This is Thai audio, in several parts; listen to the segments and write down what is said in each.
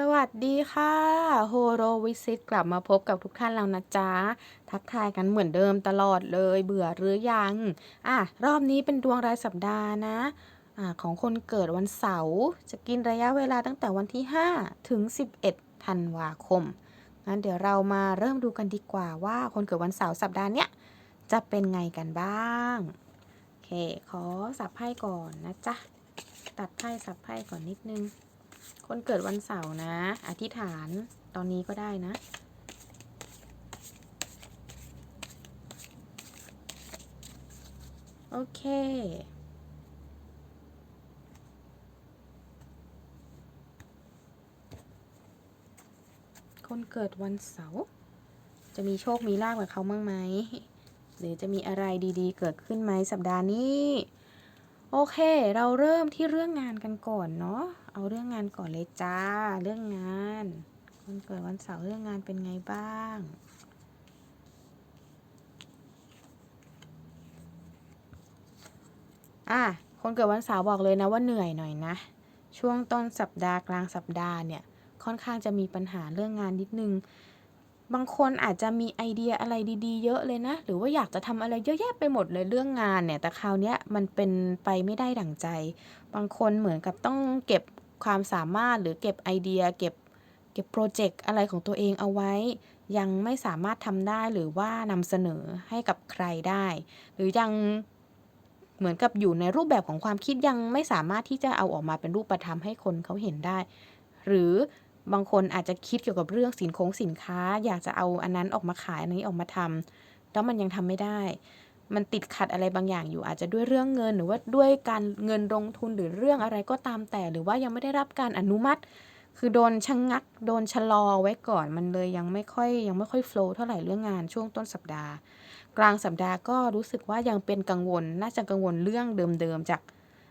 สวัสดีค่ะโฮโรวิซิตกลับมาพบกับทุกท่านแล้วนะจ๊ะ ทักทายกันเหมือนเดิมตลอดเลยเบื่อหรือยัง อะ รอบนี้เป็นดวงรายสัปดาห์นะอ่าของคนเกิดวันเสาร์จะกินระยะเวลาตั้งแต่วันที่ 5 ถึง 11 ธันวาคม งั้นเดี๋ยวเรามาเริ่มดูกันดีกว่าว่าคนเกิดวันเสาร์สัปดาห์เนี้ยจะเป็นไงกันบ้าง โอเค ขอสับไพ่ก่อนนะจ๊ะ ตัดไพ่สับไพ่ก่อนนิดนึง คนเกิดวันเสาร์นะ อธิษฐานตอนนี้ก็ได้นะ โอเค คนเกิดวันเสาร์จะมีโชคมีลาภกับเขาบ้างไหม หรือจะมีอะไรดีๆ เกิดขึ้นไหมสัปดาห์นี้ โอเค เราเริ่มที่เรื่องงานกันก่อนเนาะ เอาเรื่องงานก่อนเลยจ้า เรื่องงานคนเกิดวันเสาร์เรื่องงานเป็นไงบ้าง อะ คนเกิดวันเสาร์บอกเลยนะว่าเหนื่อยหน่อยนะ ช่วงต้นสัปดาห์กลางสัปดาห์เนี่ย ค่อนข้างจะมีปัญหาเรื่องงานนิดนึง บางคนอาจจะมีไอเดียอะไรดีๆ เยอะเลยนะ หรือว่าอยากจะทำอะไรเยอะแยะไปหมดเลยเรื่องงานเนี่ย แต่คราวเนี้ยมันเป็นไปไม่ได้ดั่งใจ บางคนเหมือนกับต้องเก็บ ความสามารถหรือเก็บไอเดีย เก็บเก็บโปรเจกต์อะไรของตัวเองเอาไว้ ยังไม่สามารถทำได้หรือว่านำเสนอให้กับใครได้ หรือยังเหมือนกับอยู่ในรูปแบบของความคิดยังไม่สามารถที่จะเอาออกมาเป็นรูปธรรมให้คนเขาเห็นได้ หรือบางคนอาจจะคิดเกี่ยวกับเรื่องสินคงสินค้า อยากจะเอาอันนั้นออกมาขายอันนี้ออกมาทำแล้วมันยังทำไม่ได้ มันติดขัดอะไรบางอย่างอยู่อาจจะด้วยเรื่องเงิน หรือว่าด้วยการเงินลงทุนหรือเรื่องอะไรก็ตามแต่ หรือว่ายังไม่ได้รับการอนุมัติ คือโดนชะงงัก โดนชะลอไว้ก่อนมันเลยยังไม่ค่อยยังไม่ค่อยโฟล์เท่าไหร่เรื่องงานช่วงต้นสัปดาห์ กลางสัปดาห์ก็รู้สึกว่ายังเป็นกังวล น่าจะกังวลเรื่องเดิมๆจาก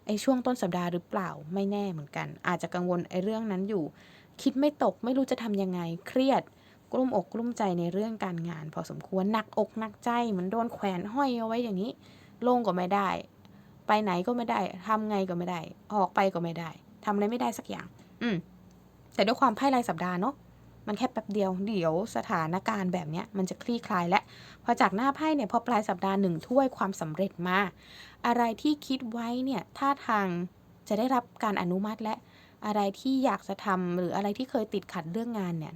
ไอ้ช่วงต้นสัปดาห์หรือเปล่าไม่แน่เหมือนกัน อาจจะกังวลไอ้เรื่องนั้นอยู่ คิดไม่ตกไม่รู้จะทำยังไงเครียด กลุ้มอกกลุ้มใจในเรื่องการงาน พอสมควรหนักอกหนักใจเหมือนโดนแขวนห้อยเอาไว้อย่างนี้ ลงก็ไม่ได้ ไปไหนก็ไม่ได้ทำไงก็ไม่ได้ ออกไปก็ไม่ได้ทำอะไรไม่ได้สักอย่าง อืมแต่ด้วยความไพ่รายสัปดาห์เนาะมันแค่แป๊บเดียวเดี๋ยวสถานการณ์แบบนี้มันจะคลี่คลายและ พอจากหน้าไพ่เนี่ยพอปลายสัปดาห์หนึ่งถ้วยความสำเร็จมา อะไรที่คิดไว้เนี่ยท่าทางจะได้รับการอนุมัติและอะไรที่อยากจะทำหรืออะไรที่เคยติดขัดเรื่องงานเนี่ย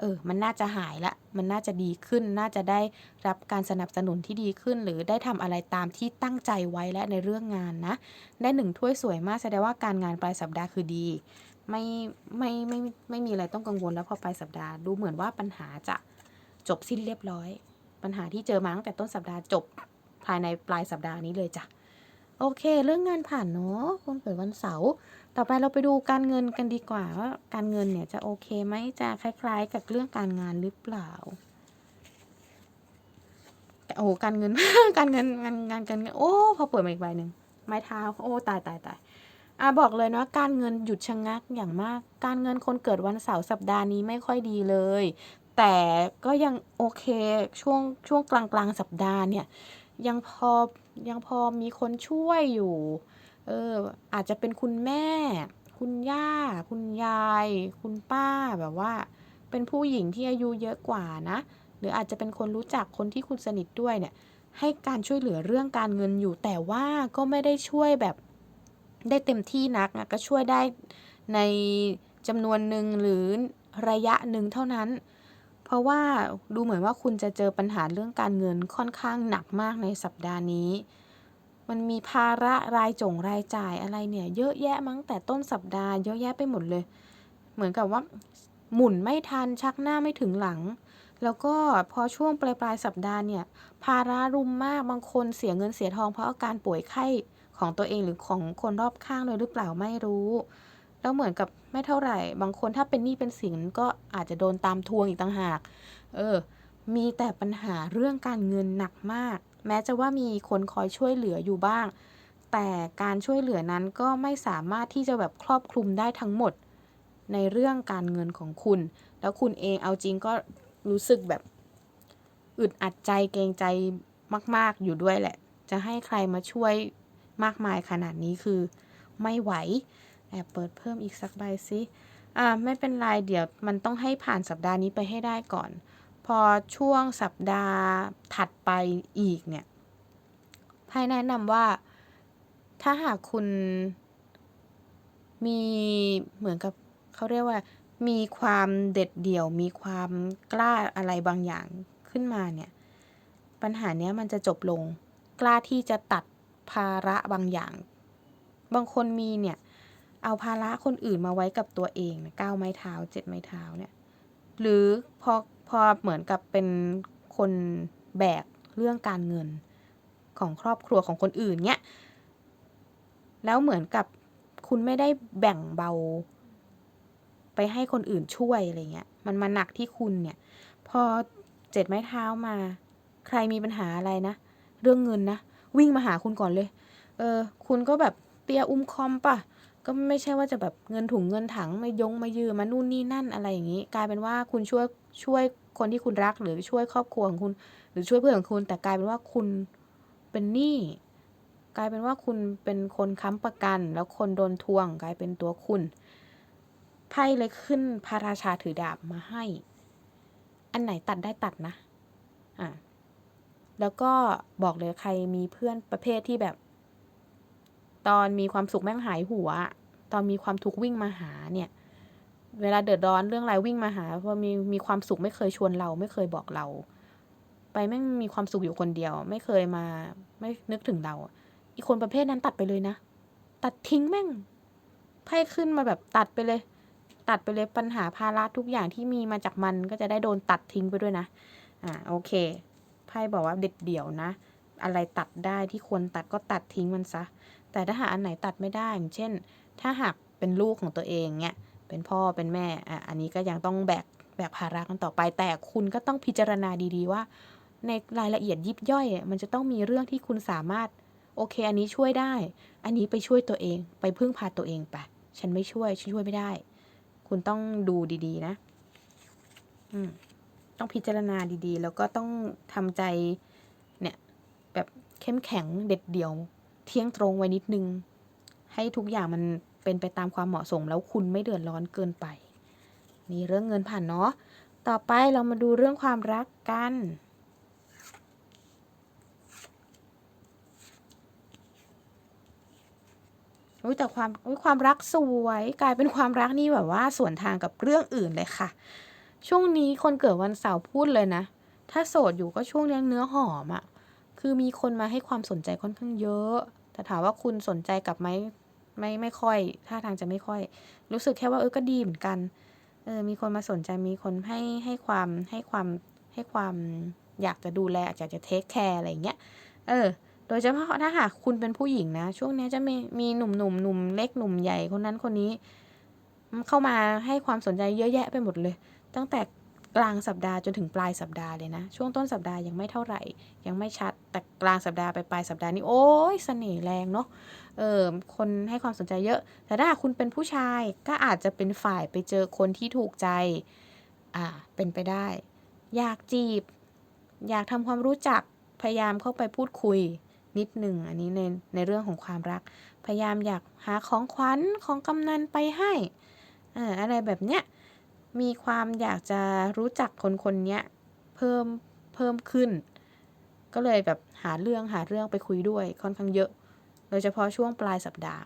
เออ มันน่าจะหายละ มันน่าจะดีขึ้น น่าจะได้รับการสนับสนุนที่ดีขึ้น หรือได้ทำอะไรตามที่ตั้งใจไว้และในเรื่องงานนะ ได้หนึ่งถ้วยสวยมากแสดงว่าการงานปลายสัปดาห์คือดี ไม่ไม่ไม่ไม่ไม่มีอะไรต้องกังวลแล้วพอปลายสัปดาห์ดูเหมือนว่าปัญหาจะจบสิ้นเรียบร้อย ปัญหาที่เจอมาตั้งแต่ต้นสัปดาห์จบภายในปลายสัปดาห์นี้เลยจ้ะ โอเค เรื่องงานผ่านเนาะคนเกิดวันเสาร์ต่อไปเราไปดูการเงินกันดีกว่าว่าการเงินเนี่ยจะโอเคไหมจะคล้ายๆ กับเรื่องการงานหรือเปล่าโอ้การเงินการเงินงานงานการเงินโอ้พอเปิดมาอีกใบหนึ่งไม้เท้าโอ้ตายตายตายอะบอกเลยนะการเงินหยุดชะงักอย่างมาก การเงินคนเกิดวันเสาร์สัปดาห์นี้ไม่ค่อยดีเลย แต่ก็ยังโอเคช่วงช่วงกลางกลางๆสัปดาห์เนี่ยยังพอ ยังพอมีคนช่วยอยู่ เอออาจจะเป็นคุณแม่ คุณย่า คุณยาย คุณป้าแบบว่า เป็นผู้หญิงที่อายุเยอะกว่านะ หรืออาจจะเป็นคนรู้จักคนที่คุณสนิทด้วยเนี่ย ให้การช่วยเหลือเรื่องการเงินอยู่ แต่ว่าก็ไม่ได้ช่วยแบบได้เต็มที่นักนะก็ช่วยได้ในจำนวนหนึ่งหรือระยะหนึ่งเท่านั้น เพราะว่าดูเหมือนว่าคุณจะเจอปัญหาเรื่องการเงินค่อนข้างหนักมากในสัปดาห์นี้ มันมีภาระรายจงรายจ่ายอะไรเนี่ย เยอะแยะมั้งแต่ต้นสัปดาห์เยอะแยะไปหมดเลย เหมือนกับว่าหมุนไม่ทันชักหน้าไม่ถึงหลัง แล้วก็พอช่วงปลายปลายสัปดาห์เนี่ย ภาระรุมมากบางคนเสียเงินเสียทองเพราะอาการป่วยไข้ของตัวเองหรือของคนรอบข้างเลยหรือเปล่าไม่รู้ แล้วเหมือนกับ ไม่เท่าไหร่ บางคนถ้าเป็นหนี้เป็นสินก็อาจจะโดนตามทวงอีกต่างหาก เออ มีแต่ปัญหาเรื่องการเงินหนักมาก แม้จะว่ามีคนคอยช่วยเหลืออยู่บ้าง แต่การช่วยเหลือนั้นก็ไม่สามารถที่จะแบบครอบคลุมได้ทั้งหมด ในเรื่องการเงินของคุณ แล้วคุณเองเอาจริงก็รู้สึกแบบอึดอัดใจเกรงใจมาก ๆ อยู่ด้วยแหละ จะให้ใครมาช่วยมากมายขนาดนี้คือไม่ไหว แอบเปิดเพิ่มอีกสักใบสิอ่าไม่เป็นไรเดี๋ยวมันต้องให้ผ่านสัปดาห์นี้ไปให้ได้ก่อน พอช่วงสัปดาห์ถัดไปอีกเนี่ยไพ่แนะนำว่าถ้าหากคุณมีเหมือนกับเขาเรียกว่า มีความเด็ดเดี่ยว มีความกล้าอะไรบางอย่างขึ้นมาเนี่ย ปัญหาเนี้ยมันจะจบลง กล้าที่จะตัดภาระบางอย่าง บางคนมีเนี่ย เอาภาระคนอื่นมาไว้กับตัวเองเก้าไม้เท้าเจ็ดไม้เท้าเนี่ย หรือพอพอเหมือนกับเป็นคนแบกเรื่องการเงินของครอบครัวของคนอื่นเนี่ยแล้วเหมือนกับคุณไม่ได้แบ่งเบา ไปให้คนอื่นช่วยอะไรเงี้ย มันมาหนักที่คุณเนี่ย พอเจ็ดไม้เท้ามา ใครมีปัญหาอะไรนะ เรื่องเงินนะ วิ่งมาหาคุณก่อนเลย เออ คุณก็แบบเปียอุ้มคอมปะ ก็ไม่ใช่ว่าจะแบบเงินถุงเงินถังมายงมายืมมานู่นนี่นั่นอะไรอย่างนี้ กลายเป็นว่าคุณช่วยช่วยคนที่คุณรักหรือช่วยครอบครัวของคุณ หรือช่วยเพื่อนของคุณ แต่กลายเป็นว่าคุณเป็นหนี้กลายเป็นว่าคุณเป็นคนค้ำประกัน แล้วคนโดนทวง กลายเป็นตัวคุณไพ่เลยขึ้นพระราชาถือดาบมาให้ อันไหนตัดได้ตัดนะอะแล้วก็บอกเลยใครมีเพื่อนประเภทที่แบบ ตอนมีความสุขแม่งหายหัว ตอนมีความทุกข์วิ่งมาหาเนี่ย เวลาเดือดร้อนเรื่องอะไรวิ่งมาหาพอมีมีความสุขไม่เคยชวนเรา ไม่เคยบอกเรา ไปแม่งมีความสุขอยู่คนเดียว ไม่เคยมาไม่นึกถึงเรา อีกคนประเภทนั้นตัดไปเลยนะ ตัดทิ้งแม่งไพ่ขึ้นมาแบบตัดไปเลย ตัดไปเลยปัญหาภาระทุกอย่างที่มีมาจากมันก็จะได้โดนตัดทิ้งไปด้วยนะ อ่าโอเคไพ่บอกว่าเด็ดเดี่ยวนะ อะไรตัดได้ที่ควรตัดก็ตัดทิ้งมันซะ แต่ถ้าหากอันไหนตัดไม่ได้ อย่างเช่น ถ้าหากเป็นลูกของตัวเองเนี่ยเป็นพ่อเป็นแม่อะอันนี้ก็ยังต้องแบกแบกภาระกันต่อไป แต่คุณก็ต้องพิจารณาดีๆว่า ในรายละเอียดยิบย่อย มันจะต้องมีเรื่องที่คุณสามารถ โอเค อันนี้ช่วยได้ อันนี้ไปช่วยตัวเอง ไปพึ่งพาตัวเองไปฉันไม่ช่วยฉันช่วยไม่ได้ คุณต้องดูดีๆ นะ อืมต้องพิจารณาดีๆ แล้วก็ต้องทำใจ เนี่ย แบบเข้มแข็งเด็ดเดี่ยว เที่ยงตรงไว้นิดนึง ให้ทุกอย่างมันเป็นไปตามความเหมาะสมแล้วคุณไม่เดือดร้อนเกินไป นี่เรื่องเงินผ่านเนาะต่อไปเรามาดูเรื่องความรักกันอุ้ยแต่ความอุ้ยความรักสวยกลายเป็นความรักนี่แบบว่าส่วนทางกับเรื่องอื่นเลยค่ะ ช่วงนี้คนเกิดวันเสาร์พูดเลยนะ ถ้าโสดอยู่ก็ช่วงเลี้ยงเนื้อหอมอะ่ะคือมีคนมาให้ความสนใจค่อนข้างเยอะ แต่ถามว่าคุณสนใจกับไหมไม่ไม่ค่อยท่าทางจะไม่ค่อย รู้สึกแค่ว่าเออก็ดีเหมือนกันเออมีคนมาสนใจมีคนให้ให้ความให้ความให้ความอยากจะดูแลอยากจะเทคแคร์อะไรเงี้ยเออ โดยเฉพาะถ้าหากคุณเป็นผู้หญิงนะ ช่วงนี้จะมีมีหนุ่มหนุ่มหนุ่มเล็กหนุ่มใหญ่คนนั้นคนนี้ เข้ามาให้ความสนใจเยอะแยะไปหมดเลย ตั้งแต่ กลางสัปดาห์จนถึงปลายสัปดาห์เลยนะ ช่วงต้นสัปดาห์ยังไม่เท่าไหร่ ยังไม่ชัดแต่กลางสัปดาห์ไปปลายสัปดาห์นี้โอ้ยเสน่ห์แรงเนาะเออคนให้ความสนใจเยอะ แต่ถ้าคุณเป็นผู้ชายก็อาจจะเป็นฝ่ายไปเจอคนที่ถูกใจอ่าเป็นไปได้ อยากจีบ อยากทำความรู้จักพยายามเข้าไปพูดคุยนิดหนึ่งอันนี้ในในเรื่องของความรัก พยายามอยากหาของขวัญของกำนันไปให้อ่าอะไรแบบเนี้ย มีความอยากจะรู้จักคนคนนี้เพิ่มเพิ่มขึ้น ก็เลยแบบหาเรื่องหาเรื่องไปคุยด้วยค่อนข้างเยอะ โดยเฉพาะช่วงปลายสัปดาห์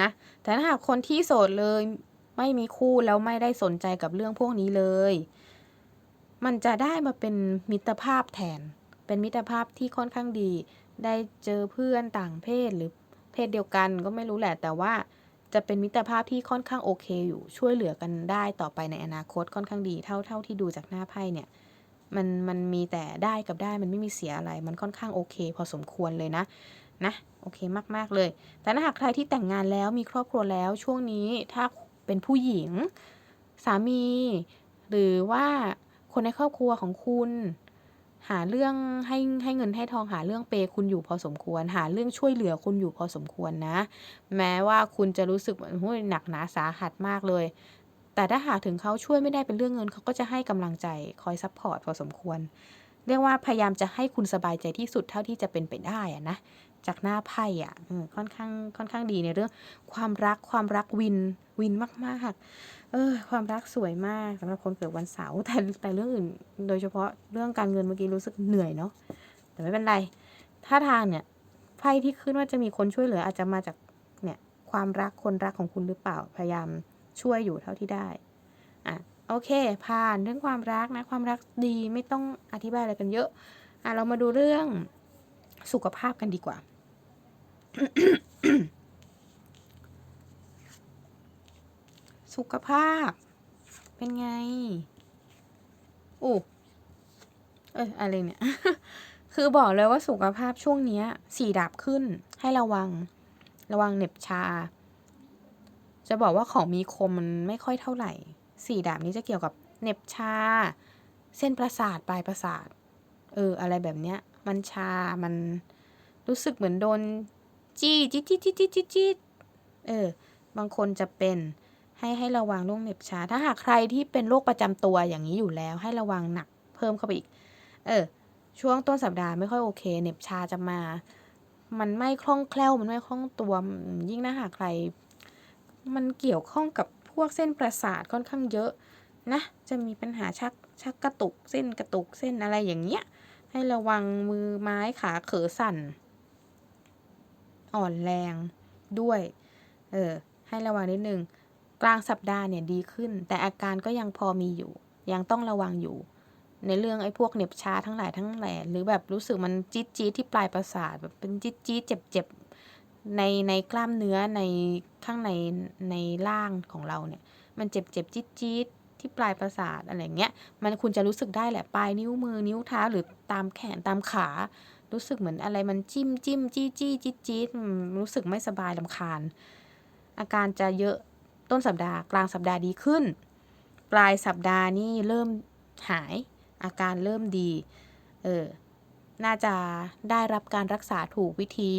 นะ แต่ถ้าหากคนที่โสดเลยไม่มีคู่แล้วไม่ได้สนใจกับเรื่องพวกนี้เลย มันจะได้มาเป็นมิตรภาพแทน เป็นมิตรภาพที่ค่อนข้างดี ได้เจอเพื่อนต่างเพศหรือเพศเดียวกันก็ไม่รู้แหละแต่ว่า จะเป็นมิตรภาพที่ค่อนข้างโอเคอยู่ช่วยเหลือกันได้ต่อไปในอนาคตค่อนข้างดีเท่าเท่าที่ดูจากหน้าไพ่เนี่ยมันมันมีแต่ได้กับได้มันไม่มีเสียอะไร มันค่อนข้างโอเค พอสมควรเลยนะนะโอเคมาก ๆ เลย แต่ถ้าหากใครที่แต่งงานแล้วมีครอบครัวแล้วช่วงนี้ถ้าเป็นผู้หญิง สามี หรือว่าคนในครอบครัวของคุณ หาเรื่องให้ให้เงินให้ทองหาเรื่องเปย์คุณอยู่พอสมควร หาเรื่องช่วยเหลือคุณอยู่พอสมควรนะ แม้ว่าคุณจะรู้สึกว่าโอ้ยหนักหนาสาหัสมากเลย แต่ถ้าหากถึงเขาช่วยไม่ได้เป็นเรื่องเงินเขาก็จะให้กำลังใจคอยซัพพอร์ตพอสมควร เรียกว่าพยายามจะให้คุณสบายใจที่สุดเท่าที่จะเป็นไปได้อะนะจากหน้าไพ่อะค่อนข้างค่อนข้างดีในเรื่อง ความรักความรักวินวินมากๆ เออความรักสวยมากสำหรับคนเกิดวันเสาร์แต่แต่เรื่องอื่น โดยเฉพาะเรื่องการเงินเมื่อกี้รู้สึกเหนื่อยเนาะแต่ไม่เป็นไรถ้าทางเนี่ยไพ่ที่ขึ้นว่าจะมีคนช่วยเหลืออาจจะมาจากเนี่ยความรักคนรักของคุณหรือเปล่าพยายามช่วยอยู่เท่าที่ได้อะโอเค ผ่านเรื่องความรักนะความรักดีไม่ต้องอธิบายอะไรกันเยอะอะเรามาดูเรื่องสุขภาพกันดีกว่า สุขภาพ เป็นไง โอ้เอออะไรเนี่ย คือบอกเลยว่าสุขภาพช่วงเนี้ยสี่ดาบขึ้น ให้ระวัง ระวังเหน็บชา จะบอกว่าของมีคมมันไม่ค่อยเท่าไหร่สี่ดาบนี้จะเกี่ยวกับเหน็บชา เส้นประสาทปลายประสาท เออ อะไรแบบเนี้ย มันชา มันรู้สึกเหมือนโดนจี้จี้จี้จี้จี้จี้เออ บางคนจะเป็น ให้ให้ระวังโรคเหน็บชา ถ้าหากใครที่เป็นโรคประจำตัวอย่างนี้อยู่แล้ว ให้ระวังหนักเพิ่มเข้าไปอีก เออ ช่วงต้นสัปดาห์ไม่ค่อยโอเคเหน็บชาจะมา มันไม่คล่องแคล่ว มันไม่คล่องตัว ยิ่งถ้าหากใคร มันเกี่ยวข้องกับพวกเส้นประสาทค่อนข้างเยอะนะ จะมีปัญหาชักชักกระตุก เส้นกระตุกเส้นอะไรอย่างเงี้ย ให้ระวังมือไม้ขาเขอสั่น อ่อนแรงด้วย เออ ให้ระวังนิดนึง กลางสัปดาห์เนี่ยดีขึ้น แต่อาการก็ยังพอมีอยู่ ยังต้องระวังอยู่ ในเรื่องไอ้พวกเหน็บชาทั้งหลายทั้งแหล่หรือแบบรู้สึกมันจี๊ดจี๊ดที่ปลายประสาทแบบเป็นจี๊ดจี๊ดเจ็บเจ็บในในกล้ามเนื้อในข้างในในล่างของเราเนี่ย มันเจ็บเจ็บจี๊ดจี๊ดที่ปลายประสาทอะไรเงี้ย มันคุณจะรู้สึกได้แหละปลายนิ้วมือนิ้วเท้าหรือตามแขนตามขา รู้สึกเหมือนอะไรมันจิ้มจิ้มจี้จี้จี๊ดจี๊ดรู้สึกไม่สบายลำคาญ อาการจะเยอะ ต้นสัปดาห์กลางสัปดาห์ดีขึ้น ปลายสัปดาห์นี่เริ่มหายอาการเริ่มดี เออ น่าจะได้รับการรักษาถูกวิธี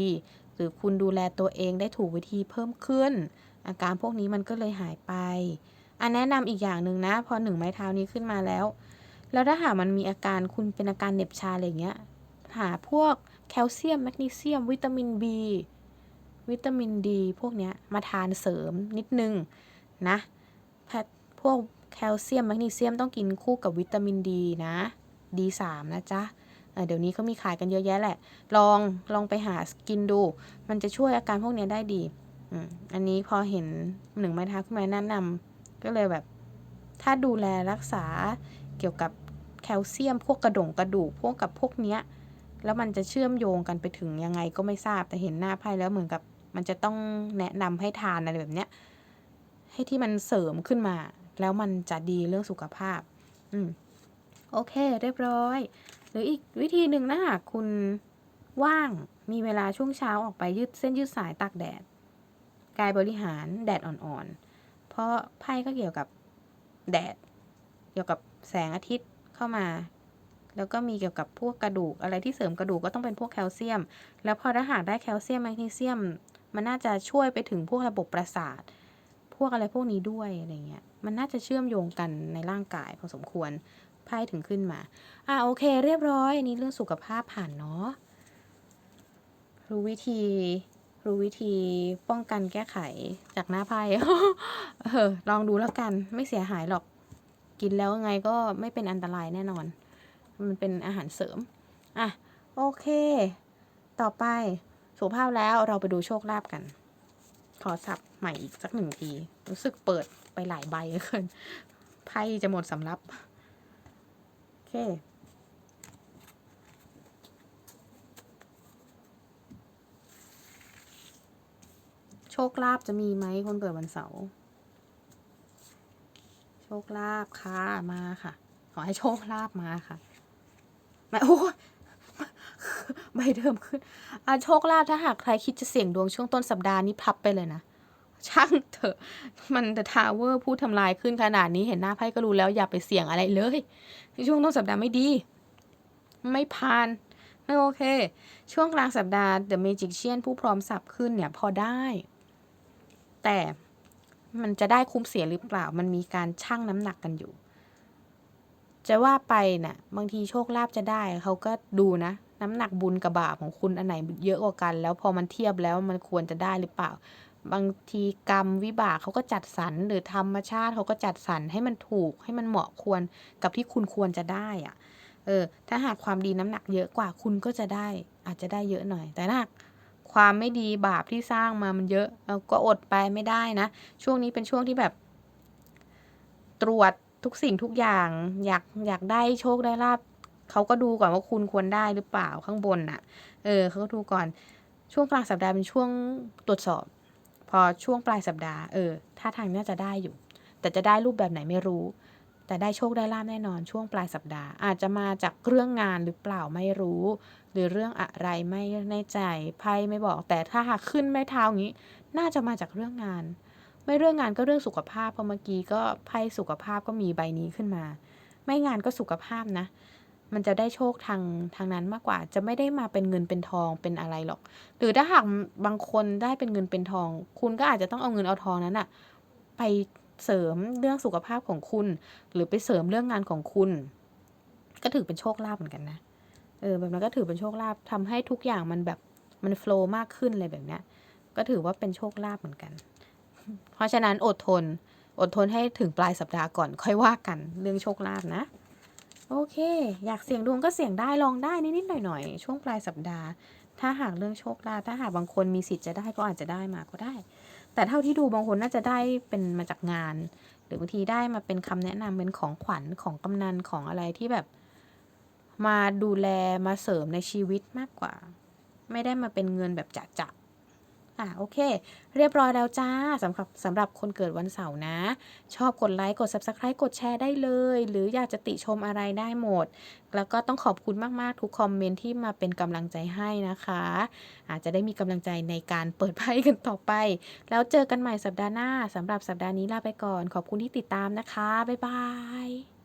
หรือคุณดูแลตัวเองได้ถูกวิธีเพิ่มขึ้น อาการพวกนี้มันก็เลยหายไป อันแนะนำอีกอย่างหนึ่งนะ พอหนึ่งไม้เท้านี้ขึ้นมาแล้ว แล้วถ้าหากมันมีอาการคุณเป็นอาการเหน็บชาอะไรเงี้ย หาพวกแคลเซียมแมกนีเซียม วิตามิน B วิตามินดี พวกเนี้ยมาทานเสริมนิดนึงนะแพทพวกแคลเซียมแมกนีเซียมต้องกินคู่กับวิตามินดีนะ D3 นะจ๊ะเดี๋ยวนี้เขามีขายกันเยอะแยะแหละ ลองลองไปหากินดู มันจะช่วยอาการพวกนี้ได้ดีอันนี้พอเห็นหนึ่งไม้ท้าขึ้นมาแนะนำก็เลยแบบ ถ้าดูแลรักษาเกี่ยวกับแคลเซียม พวกกระดงกระดูกพวกกับพวกเนี้ย แล้วมันจะเชื่อมโยงกันไปถึงยังไงก็ไม่ทราบแต่เห็นหน้าไพ่แล้วเหมือนกับ มันจะต้องแนะนำให้ทานอะไรแบบเนี้ยให้ที่มันเสริมขึ้นมา แล้วมันจะดีเรื่องสุขภาพ อืมโอเค เรียบร้อย หรืออีกวิธีหนึ่งนะหากคุณว่างมีเวลาช่วงเช้าออกไปยืดเส้นยืดสายตากแดด กายบริหารแดดอ่อนๆ เพราะไพ่ก็เกี่ยวกับแดด เกี่ยวกับแสงอาทิตย์เข้ามา แล้วก็มีเกี่ยวกับพวกกระดูกอะไรที่เสริมกระดูกก็ต้องเป็นพวกแคลเซียม แล้วพอถ้าหากได้แคลเซียมแมกนีเซียม มันน่าจะช่วยไปถึงพวกระบบประสาท พวกอะไรพวกนี้ด้วยอะไรเงี้ย มันน่าจะเชื่อมโยงกันในร่างกายพอสมควรไพ่ถึงขึ้นมา อะโอเค เรียบร้อยอันนี้เรื่องสุขภาพผ่านเนาะ รู้วิธี รู้วิธีป้องกันแก้ไขจากหน้าไพ่ เออ ลองดูแล้วกัน ไม่เสียหายหรอก กินแล้วไงก็ไม่เป็นอันตรายแน่นอน มันเป็นอาหารเสริม อะ โอเค ต่อไป สุขภาพแล้วเราไปดูโชคลาภกัน ขอสับใหม่อีกสักหนึ่งที รู้สึกเปิดไปหลายใบเกินไพ่จะหมดสำรับ โอเคโชคลาภจะมีไหมคนเกิดวันเสาร์ โชคลาภค่ะมาค่ะ ขอให้โชคลาภมาค่ะไม่โอ้ ใบเดิมขึ้นอะโชคลาภถ้าหากใครคิดจะเสี่ยงดวงช่วงต้นสัปดาห์นี้พับไปเลยนะช่างเถอะ มันจะทาวเวอร์ผู้ทำลายขึ้นขนาดนี้เห็นหน้าไพ่ก็รู้แล้วอย่าไปเสี่ยงอะไรเลย ช่วงต้นสัปดาห์ไม่ดี ไม่ผ่านไม่โอเค ช่วงกลางสัปดาห์ The Magician ผู้พร้อมสับขึ้นเนี่ยพอได้ แต่มันจะได้คุ้มเสียหรือเปล่า มันมีการชั่งน้ำหนักกันอยู่ จะว่าไปน่ะ บางทีโชคลาภจะได้เขาก็ดูนะ น้ำหนักบุญกับบาปของคุณอันไหนเยอะกว่ากัน แล้วพอมันเทียบแล้วมันควรจะได้หรือเปล่า บางทีกรรมวิบากเขาก็จัดสรรหรือธรรมชาติเขาก็จัดสรรให้มันถูกให้มันเหมาะควรกับที่คุณควรจะได้อะเออ ถ้าหากความดีน้ำหนักเยอะกว่าคุณก็จะได้ อาจจะได้เยอะหน่อย แต่ถ้าความไม่ดีบาปที่สร้างมามันเยอะเราก็อดไปไม่ได้นะ ช่วงนี้เป็นช่วงที่แบบ ตรวจทุกสิ่งทุกอย่าง อยากอยากได้โชคได้ลาบ เขาก็ดูก่อนว่าคุณควรได้หรือเปล่าข้างบนน่ะ เออเขาก็ดูก่อน ช่วงกลางสัปดาห์เป็นช่วงตรวจสอบ พอช่วงปลายสัปดาห์เออท่าทางน่าจะได้อยู่ แต่จะได้รูปแบบไหนไม่รู้ แต่ได้โชคได้ลาบแน่นอนช่วงปลายสัปดาห์ อาจจะมาจากเรื่องงานหรือเปล่าไม่รู้ หรือเรื่องอะไรไม่แน่ใจไพ่ไม่บอก แต่ถ้าหากขึ้นแม่เท้าอย่างนี้ น่าจะมาจากเรื่องงาน ไม่เรื่องงานก็เรื่องสุขภาพเพอเมื่อกี้ก็ไพ่สุขภาพก็มีใบนี้ขึ้นมา ไม่งานก็สุขภาพนะ มันจะได้โชคทางทางนั้นมากกว่า จะไม่ได้มาเป็นเงินเป็นทองเป็นอะไรหรอก หรือถ้าหากบางคนได้เป็นเงินเป็นทอง คุณก็อาจจะต้องเอาเงินเอาทองนั้นอะไปเสริมเรื่องสุขภาพของคุณ หรือไปเสริมเรื่องงานของคุณ ก็ถือเป็นโชคลาภเหมือนกันนะเออแบบนั้นก็ถือเป็นโชคลาภทำให้ทุกอย่างมันแบบมันโฟล์มากขึ้นเลยแบบเนี้ยก็ถือว่าเป็นโชคลาภเหมือนกัน เพราะฉะนั้นอดทน อดทนให้ถึงปลายสัปดาห์ก่อนค่อยว่ากันเรื่องโชคลาภนะ โอเค อยากเสี่ยงดวงก็เสี่ยงได้ลองได้นิดๆหน่อยๆ ช่วงปลายสัปดาห์ ถ้าหากเรื่องโชคลาภถ้าหากบางคนมีสิทธิ์จะได้ก็อาจจะได้มาก็ได้ แต่เท่าที่ดูบางคนน่าจะได้เป็นมาจากงาน หรือบางทีได้มาเป็นคำแนะนำเป็นของขวัญของกำนันของอะไรที่แบบ มาดูแลมาเสริมในชีวิตมากกว่า ไม่ได้มาเป็นเงินแบบจะจ อะโอเค เรียบร้อยแล้วจ้าสำหรับสำหรับคนเกิดวันเสาร์นะ ชอบกดไลค์กด subscribe กดแชร์ได้เลย หรืออยากจะติชมอะไรได้หมด แล้วก็ต้องขอบคุณมากๆ ทุกคอมเมนต์ที่มาเป็นกำลังใจให้นะคะ อาจจะได้มีกำลังใจในการเปิดไพ่กันต่อไป แล้วเจอกันใหม่สัปดาห์หน้าสำหรับสัปดาห์นี้ลาไปก่อน ขอบคุณที่ติดตามนะคะบ๊ายบาย